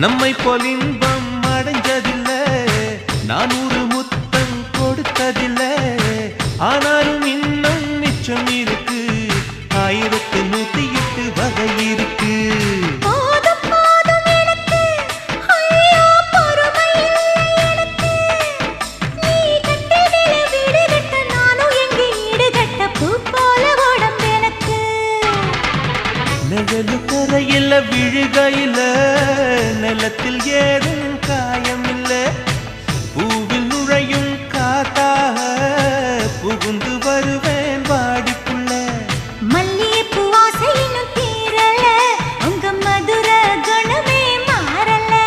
உன்னை போல் இன்பம் அடைஞ்சதில்ல. நான் ஒரு முத்தம் கொடுத்ததில்ல. ஆனாலும் இன்னும் மிச்சம் இருக்கு. ஆயிரத்து நூத்தி எட்டு வகை இருக்கு. எனக்கு. உள்ளத்தில் ஏதும் காயமில்லை. பூவில் நுழையும் காத்தாக புகுந்து வருவ